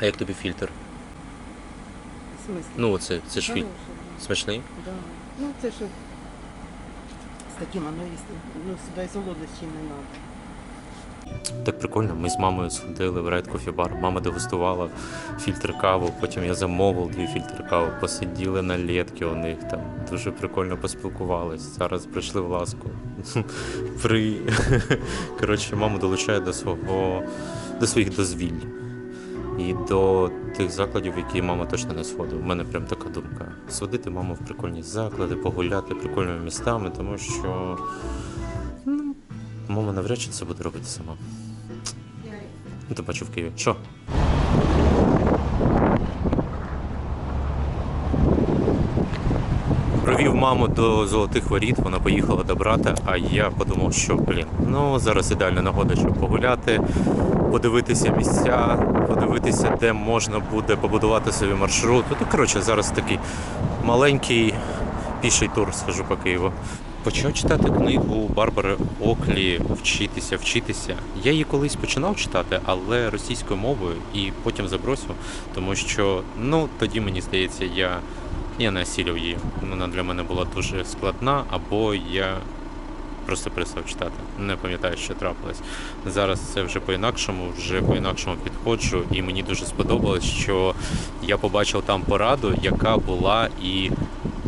А як тобі фільтр? В? Ну, оце, це ж фільтр. Хороший, Смачний? да. Ну, це ж з таким, воно їсти. Ну, сюди і солодощі не треба. Так прикольно. Ми з мамою сходили в Райт Кофі Бар. Мама дегустувала фільтр каву, потім я замовив дві фільтри кави, посиділи на лєтки у них там. Дуже прикольно поспілкувались. Зараз прийшли в ласку. При... Коротше, маму долучає до свого до своїх дозвіль. І до тих закладів, які мама точно не сходила. У мене прям така думка. Сводити маму в прикольні заклади, погуляти прикольними містами, тому що ну, мама навряд чи це буде робити сама. Ну, ти бачив в Києві. Що? Провів маму до золотих воріт, вона поїхала до брата, а я подумав, що блін, ну зараз ідеальна нагода, щоб погуляти, подивитися місця, подивитися, де можна буде побудувати собі маршрут. Ну, коротше, зараз такий маленький піший тур схожу по Києву. Почав читати книгу Барбари Оклі Вчитися, вчитися. Я її колись починав читати, але російською мовою і потім забросив, тому що ну тоді мені здається, я, я не осілив її. Вона для мене була дуже складна, або я просто перестав читати. Не пам'ятаю, що трапилось. Зараз це вже по-інакшому, вже по-інакшому підходжу, і мені дуже сподобалось, що я побачив там пораду, яка була і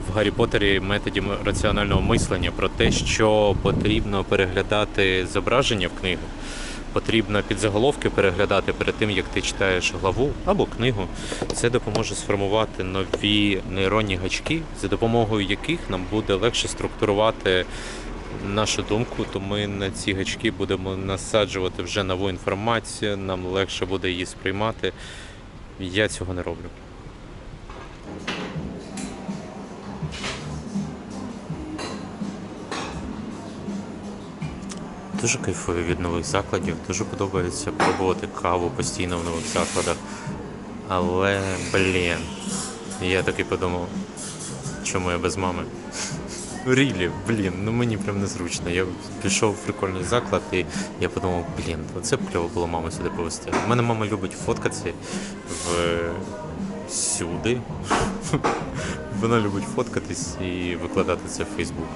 в Гаррі Поттері методі раціонального мислення про те, що потрібно переглядати зображення в книгу. Потрібно підзаголовки переглядати перед тим, як ти читаєш главу або книгу. Це допоможе сформувати нові нейронні гачки, за допомогою яких нам буде легше структурувати нашу думку, то ми на ці гачки будемо насаджувати вже нову інформацію, нам легше буде її сприймати. Я цього не роблю. Дуже кайфую від нових закладів, дуже подобається пробувати каву постійно в нових закладах. Але, блін, я таки подумав, чому я без мами? Рілі, блін, ну мені прям незручно. Я пішов в прикольний заклад і я подумав, блін, це б кльово було маму сюди повезти. У мене мама любить фоткатися в сюди. Вона любить фоткатись і викладати це в Фейсбук.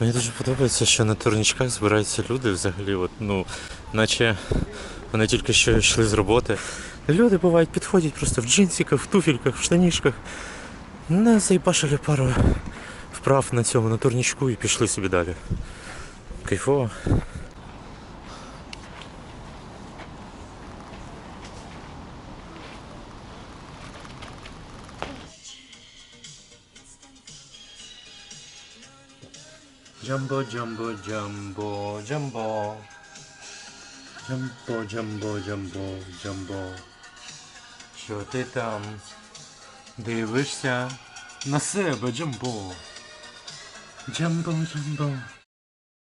Мені дуже подобається, що на турнічках збираються люди взагалі, от, ну, наче вони тільки що йшли з роботи. Люди бувають, підходять просто в джинсиках, в туфельках, в штанішках. Не заїбашили пару вправ на цьому, на турнічку і пішли собі далі. Кайфово. Джамбо, джамбо, джамбо, джамбо. Джамбо, джамбо, джамбо, джамбо. Що ти там? Дивишся на себе, джамбо. Джамбо, джамбо.